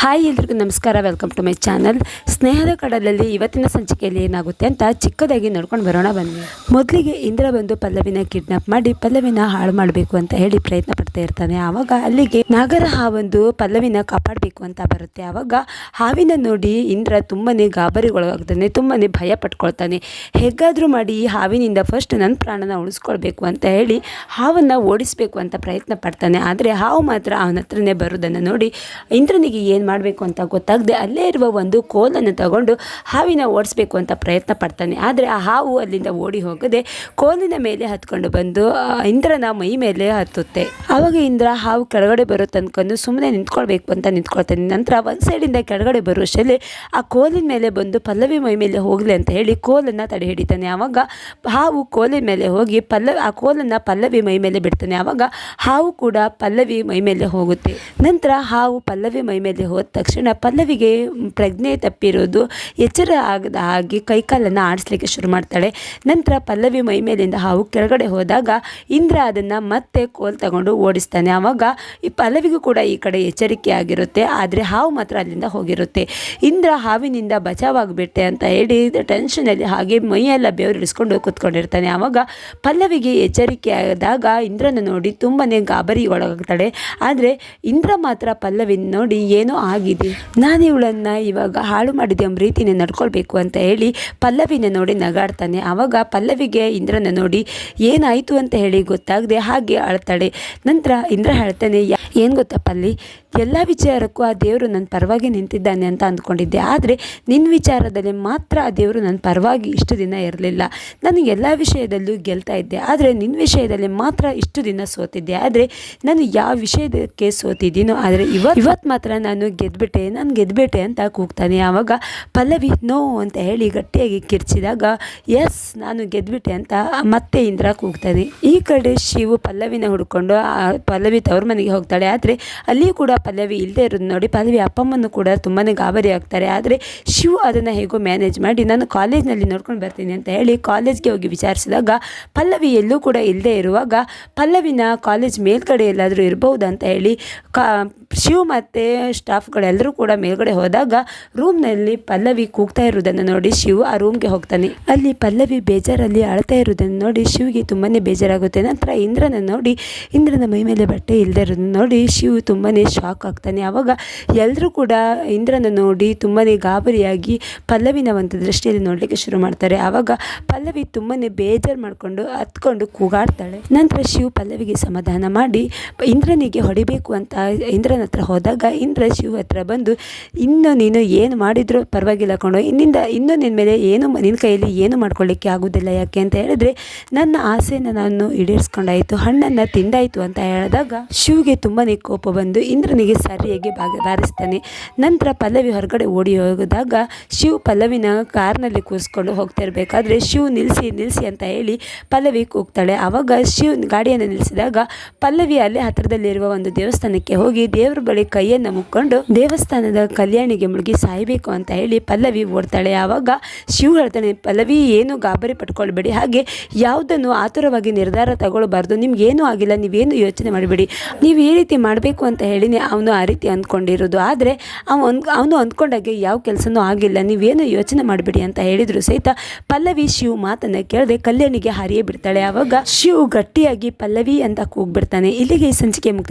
Hi ಎಲ್ರಿಗೂ ನಮಸ್ಕಾರ welcome to my channel ಸ್ನೇಹದ ಕಡಲಲ್ಲಿ ಇವತ್ತಿನ ಸಂಚಿಕೆಯಲ್ಲಿ ಏನಾಗುತ್ತೆ ಅಂತ ಚಿಕ್ಕದಾಗಿ ನೋಡ್ಕೊಂಡು ಬರೋಣ ಬನ್ನಿ. ಮೊದಲಿಗೆ ಇಂದ್ರ ಬಂದು ಪಲ್ಲವಿನ ಕಿಡ್ನಾಪ್ ಮಾಡಿ ಪಲ್ಲವಿನ ಹಾಳು ಮಾಡಬೇಕು ಅಂತ ಹೇಳಿ ಪ್ರಯತ್ನ ಪಡ್ತಾ ಇರ್ತಾನೆ. ಆವಾಗ ಅಲ್ಲಿಗೆ ನಾಗರ ಹಾವೊಂದು ಪಲ್ಲವಿನ ಕಾಪಾಡಬೇಕು ಅಂತ ಬರುತ್ತೆ. ಆವಾಗ ಹಾವಿನ ನೋಡಿ ಇಂದ್ರ ತುಂಬನೇ ಗಾಬರಿಗೊಳಗಾಗ್ತಾನೆ, ತುಂಬಾನೇ ಭಯ ಪಟ್ಕೊಳ್ತಾನೆ. ಹೇಗಾದರೂ ಮಾಡಿ ಹಾವಿನಿಂದ ಫಸ್ಟ್ ನನ್ನ ಪ್ರಾಣನ ಉಳಿಸ್ಕೊಳ್ಬೇಕು ಅಂತ ಹೇಳಿ ಹಾವನ್ನು ಓಡಿಸಬೇಕು ಅಂತ ಪ್ರಯತ್ನ ಪಡ್ತಾನೆ. ಆದರೆ ಹಾವು ಮಾತ್ರ ಅವನ ಹತ್ರನೇ ಬರೋದನ್ನು ನೋಡಿ ಇಂದ್ರನಿಗೆ ಏನು ಮಾಡಬೇಕು ಅಂತ ಗೊತ್ತಾಗದೆ ಅಲ್ಲೇ ಇರುವ ಒಂದು ಕೋಲನ್ನು ತಗೊಂಡು ಹಾವಿನ ಓಡಿಸ್ಬೇಕು ಅಂತ ಪ್ರಯತ್ನ ಪಡ್ತಾನೆ. ಆದರೆ ಆ ಹಾವು ಅಲ್ಲಿಂದ ಓಡಿ ಹೋಗದೆ ಕೋಲಿನ ಮೇಲೆ ಹತ್ಕೊಂಡು ಬಂದು ಇಂದ್ರನ ಮೈ ಮೇಲೆ ಹತ್ತುತ್ತೆ. ಆವಾಗ ಇಂದ್ರ ಹಾವು ಕೆಳಗಡೆ ಬರೋ ತನ್ಕೊಂಡು ಸುಮ್ಮನೆ ನಿಂತ್ಕೊಳ್ಬೇಕು ಅಂತ ನಿಂತ್ಕೊಳ್ತಾನೆ. ನಂತರ ಒಂದು ಸೈಡಿಂದ ಕೆಳಗಡೆ ಬರುವಷ್ಟರಲ್ಲಿ ಆ ಕೋಲಿನ ಮೇಲೆ ಬಂದು ಪಲ್ಲವಿ ಮೈ ಮೇಲೆ ಹೋಗಲಿ ಅಂತ ಹೇಳಿ ಕೋಲನ್ನು ತಡೆ ಹಿಡಿತಾನೆ. ಆವಾಗ ಹಾವು ಕೋಲಿನ ಮೇಲೆ ಹೋಗಿ ಪಲ್ಲ, ಆ ಕೋಲನ್ನು ಪಲ್ಲವಿ ಮೈ ಮೇಲೆ ಬಿಡ್ತಾನೆ. ಆವಾಗ ಹಾವು ಕೂಡ ಪಲ್ಲವಿ ಮೈ ಮೇಲೆ ಹೋಗುತ್ತೆ. ನಂತರ ಹಾವು ಪಲ್ಲವಿ ಮೈ ಮೇಲೆ ಹೋದ ತಕ್ಷಣ ಪಲ್ಲವಿಗೆ ಪ್ರಜ್ಞೆ ತಪ್ಪಿರೋದು ಎಚ್ಚರ ಆಗದ ಹಾಗೆ ಕೈಕಾಲನ್ನು ಆಡಿಸ್ಲಿಕ್ಕೆ ಶುರು ಮಾಡ್ತಾಳೆ. ನಂತರ ಪಲ್ಲವಿ ಮೈ ಮೇಲಿಂದ ಹಾವು ಕೆಳಗಡೆ ಹೋದಾಗ ಇಂದ್ರ ಅದನ್ನು ಮತ್ತೆ ಕೋಲ್ ತಗೊಂಡು ಓಡಿಸ್ತಾನೆ. ಆವಾಗ ಈ ಪಲ್ಲವಿಗೂ ಕೂಡ ಈ ಕಡೆ ಎಚ್ಚರಿಕೆ ಆಗಿರುತ್ತೆ, ಆದರೆ ಹಾವು ಮಾತ್ರ ಅಲ್ಲಿಂದ ಹೋಗಿರುತ್ತೆ. ಇಂದ್ರ ಹಾವಿನಿಂದ ಬಚಾವಾಗ್ಬಿಟ್ಟೆ ಅಂತ ಹೇಳಿ ಟೆನ್ಷನಲ್ಲಿ ಹಾಗೆ ಮೈಯೆಲ್ಲ ಬೆವರು ಇಳಿಸ್ಕೊಂಡು ಕೂತ್ಕೊಂಡಿರ್ತಾನೆ. ಆವಾಗ ಪಲ್ಲವಿಗೆ ಎಚ್ಚರಿಕೆ ಆದಾಗ ಇಂದ್ರನ ನೋಡಿ ತುಂಬಾ ಗಾಬರಿ ಒಳಗಾಗ್ತಾಳೆ. ಆದರೆ ಇಂದ್ರ ಮಾತ್ರ ಪಲ್ಲವಿನ ನೋಡಿ ಏನೋ ಆಗಿದೆ. ನಾನು ಇವಳನ್ನು ಇವಾಗ ಹಾಳು ಮಾಡಿದ ಎಂಬ ರೀತಿನೇ ನಡ್ಕೊಳ್ಬೇಕು ಅಂತ ಹೇಳಿ ಪಲ್ಲವಿನ ನೋಡಿ ನಗಾಡ್ತಾನೆ. ಆವಾಗ ಪಲ್ಲವಿಗೆ ಇಂದ್ರನ ನೋಡಿ ಏನಾಯಿತು ಅಂತ ಹೇಳಿ ಗೊತ್ತಾಗದೆ ಹಾಗೆ ಅಳ್ತಾಳೆ. ನಂತರ ಇಂದ್ರ ಹೇಳ್ತಾನೆ ಏನು ಗೊತ್ತಾ ಪಲ್ಲಿ? ಎಲ್ಲ ವಿಚಾರಕ್ಕೂ ಆ ದೇವರು ನನ್ನ ಪರವಾಗಿ ನಿಂತಿದ್ದಾನೆ ಅಂತ ಅಂದ್ಕೊಂಡಿದ್ದೆ. ಆದರೆ ನಿನ್ನ ವಿಚಾರದಲ್ಲಿ ಮಾತ್ರ ಆ ದೇವರು ನನ್ನ ಪರವಾಗಿ ಇಷ್ಟು ದಿನ ಇರಲಿಲ್ಲ. ನಾನು ಎಲ್ಲ ವಿಷಯದಲ್ಲೂ ಗೆಲ್ತಾ ಇದ್ದೆ. ಆದರೆ ನಿನ್ನ ವಿಷಯದಲ್ಲಿ ಮಾತ್ರ ಇಷ್ಟು ದಿನ ಸೋತಿದ್ದೆ. ಆದರೆ ನಾನು ಯಾವ ವಿಷಯಕ್ಕೆ ಸೋತಿದ್ದೀನೋ, ಆದರೆ ಇವತ್ತು ಇವತ್ತು ಮಾತ್ರ ನಾನು ಗೆದ್ಬಿಟ್ಟೆ ನಾನು ಗೆದ್ಬಿಟ್ಟೆ ಅಂತ ಕೂಗ್ತಾನೆ. ಆವಾಗ ಪಲ್ಲವಿ, ನೋ ಅಂತ ಹೇಳಿ ಗಟ್ಟಿಯಾಗಿ ಕಿರ್ಚಿದಾಗ, ಎಸ್, ನಾನು ಗೆದ್ಬಿಟ್ಟೆ ಅಂತ ಮತ್ತೆ ಇಂದ್ರ ಕೂಗ್ತಾನೆ. ಈ ಕಡೆ ಶಿವು ಪಲ್ಲವಿನ ಹುಡ್ಕೊಂಡು, ಆ ಪಲ್ಲವಿ ತವ್ರ ಮನೆಗೆ ಹೋಗ್ತಾಳೆ. ಆದರೆ ಅಲ್ಲಿಯೂ ಕೂಡ ಪಲ್ಲವಿ ಇಲ್ಲದೆ ಇರೋದು ನೋಡಿ ಪಲ್ಲವಿ ಅಪ್ಪಮ್ಮನ್ನು ಕೂಡ ತುಂಬಾ ಗಾಬರಿ ಆಗ್ತಾರೆ. ಆದರೆ ಶಿವ ಅದನ್ನು ಹೇಗೋ ಮ್ಯಾನೇಜ್ ಮಾಡಿ ನಾನು ಕಾಲೇಜ್ನಲ್ಲಿ ನೋಡ್ಕೊಂಡು ಬರ್ತೀನಿ ಅಂತ ಹೇಳಿ ಕಾಲೇಜ್ಗೆ ಹೋಗಿ ವಿಚಾರಿಸಿದಾಗ ಪಲ್ಲವಿ ಎಲ್ಲೂ ಕೂಡ ಇಲ್ಲದೆ ಇರುವಾಗ ಪಲ್ಲವಿನ ಕಾಲೇಜ್ ಮೇಲ್ಗಡೆ ಎಲ್ಲಾದರೂ ಇರಬಹುದು ಅಂತ ಹೇಳಿ ಕಾ, ಶಿವ ಮತ್ತು ಸ್ಟಾಫ್ಗಳೆಲ್ಲರೂ ಕೂಡ ಮೇಲ್ಗಡೆ ಹೋದಾಗ ರೂಮ್ನಲ್ಲಿ ಪಲ್ಲವಿ ಕೂಗ್ತಾ ಇರುವುದನ್ನು ನೋಡಿ ಶಿವ ಆ ರೂಮ್ಗೆ ಹೋಗ್ತಾನೆ. ಅಲ್ಲಿ ಪಲ್ಲವಿ ಬೇಜಾರಲ್ಲಿ ಅಳ್ತಾ ಇರುವುದನ್ನು ನೋಡಿ ಶಿವಿಗೆ ತುಂಬಾ ಬೇಜಾರಾಗುತ್ತೆ. ನಂತರ ಇಂದ್ರನ ನೋಡಿ, ಇಂದ್ರನ ಮೈ ಮೇಲೆ ಬಟ್ಟೆ ಇಲ್ಲದೆ ಇರೋದನ್ನು ನೋಡಿ ಶಿವ ತುಂಬಾ ಶಾಕ್ ಆಗ್ತಾನೆ ಆವಾಗ ಎಲ್ಲರೂ ಕೂಡ ಇಂದ್ರನ ನೋಡಿ ತುಂಬಾ ಗಾಬರಿಯಾಗಿ ಪಲ್ಲವಿನ ಒಂದು ದೃಷ್ಟಿಯಲ್ಲಿ ನೋಡಲಿಕ್ಕೆ ಶುರು ಮಾಡ್ತಾರೆ. ಆವಾಗ ಪಲ್ಲವಿ ತುಂಬಾ ಬೇಜಾರು ಮಾಡಿಕೊಂಡು ಹತ್ಕೊಂಡು ಕೂಗಾಡ್ತಾಳೆ. ನಂತರ ಶಿವ ಪಲ್ಲವಿಗೆ ಸಮಾಧಾನ ಮಾಡಿ ಇಂದ್ರನಿಗೆ ಹೊಡಿಬೇಕು ಅಂತ ಇಂದ್ರನ ಹತ್ರ ಹೋದಾಗ ಇಂದ್ರ ಶಿವ ಹತ್ರ ಬಂದು, ಇನ್ನು ನೀನು ಏನು ಮಾಡಿದರೂ ಪರವಾಗಿಲ್ಲ ಕೊಂಡು ಇನ್ನಿಂದ ಇನ್ನೂ ನಿನ್ನ ಮೇಲೆ ಏನು ನಿನ್ನ ಕೈಯಲ್ಲಿ ಏನು ಮಾಡ್ಕೊಳ್ಳಿಕ್ಕೆ ಆಗೋದಿಲ್ಲ ಯಾಕೆ? ಅಂತ ಹೇಳಿದ್ರೆ, ನನ್ನ ಆಸೆನ ನಾನು ಈಡೇರಿಸ್ಕೊಂಡಾಯಿತು, ಹಣ್ಣನ್ನು ತಿಂದಾಯಿತು ಅಂತ ಹೇಳಿದಾಗ ಶಿವಗೆ ತುಂಬಾ ಕೋಪ ಬಂದು ಇಂದ್ರನಿಗೆ ಸರಿಯಾಗಿ ಬಾಗ ಬಾರಿಸ್ತಾನೆ. ನಂತರ ಪಲ್ಲವಿ ಹೊರಗಡೆ ಓಡಿ ಹೋಗಿದಾಗ ಶಿವ ಪಲ್ಲವಿನ ಕಾರ್ನಲ್ಲಿ ಕೂರಿಸ್ಕೊಂಡು ಹೋಗ್ತಾ ಇರಬೇಕಾದ್ರೆ ಶಿವ್ ನಿಲ್ಲಿಸಿ ನಿಲ್ಲಿಸಿ ಅಂತ ಹೇಳಿ ಪಲ್ಲವಿ ಕೂಗ್ತಾಳೆ. ಆವಾಗ ಶಿವ ಗಾಡಿಯನ್ನು ನಿಲ್ಲಿಸಿದಾಗ ಪಲ್ಲವಿ ಅಲ್ಲೇ ಹತ್ತಿರದಲ್ಲಿರುವ ಒಂದು ದೇವಸ್ಥಾನಕ್ಕೆ ಹೋಗಿ ದೇವರ ಬಳಿ ಕೈಯನ್ನು ಮುಕ್ಕೊಂಡು ದೇವಸ್ಥಾನದ ಕಲ್ಯಾಣಿಗೆ ಮುಳುಗಿ ಸಾಯಬೇಕು ಅಂತ ಹೇಳಿ ಪಲ್ಲವಿ ಓಡ್ತಾಳೆ. ಆವಾಗ ಶಿವ ಹೇಳ್ತಾನೆ, ಪಲ್ಲವಿ, ಏನು ಗಾಬರಿ ಪಟ್ಕೊಳ್ಬೇಡಿ. ಹಾಗೆ ಯಾವುದನ್ನು ಆತುರವಾಗಿ ನಿರ್ಧಾರ ತಗೊಳ್ಬಾರ್ದು. ನಿಮ್ಗೇನು ಆಗಿಲ್ಲ. ನೀವೇನು ಯೋಚನೆ ಮಾಡಬೇಡಿ. ನೀವು ಈ ರೀತಿ ಮಾಡಬೇಕು ಅಂತ ಹೇಳಿನೇ ಅವನು ಆ ರೀತಿ ಅಂದ್ಕೊಂಡಿರೋದು. ಆದರೆ ಅವನು ಅವನು ಅಂದ್ಕೊಂಡಾಗೆ ಯಾವ ಕೆಲಸನೂ ಆಗಿಲ್ಲ, ನೀವೇನು ಯೋಚನೆ ಮಾಡಬೇಡಿ ಅಂತ ಹೇಳಿದರು. ಸಹಿತ ಪಲ್ಲವಿ ಶಿವ್ ಮಾತನ್ನು ಕೇಳದೆ ಕಲ್ಯಾಣಿಗೆ ಹಾರಿಯೇ ಬಿಡ್ತಾಳೆ. ಆವಾಗ ಶಿವ್ ಗಟ್ಟಿಯಾಗಿ ಪಲ್ಲವಿ ಅಂತ ಕೂಗ್ಬಿಡ್ತಾನೆ. ಇಲ್ಲಿಗೆ ಈ ಸಂಚಿಕೆ ಮುಕ್ತಾಯ.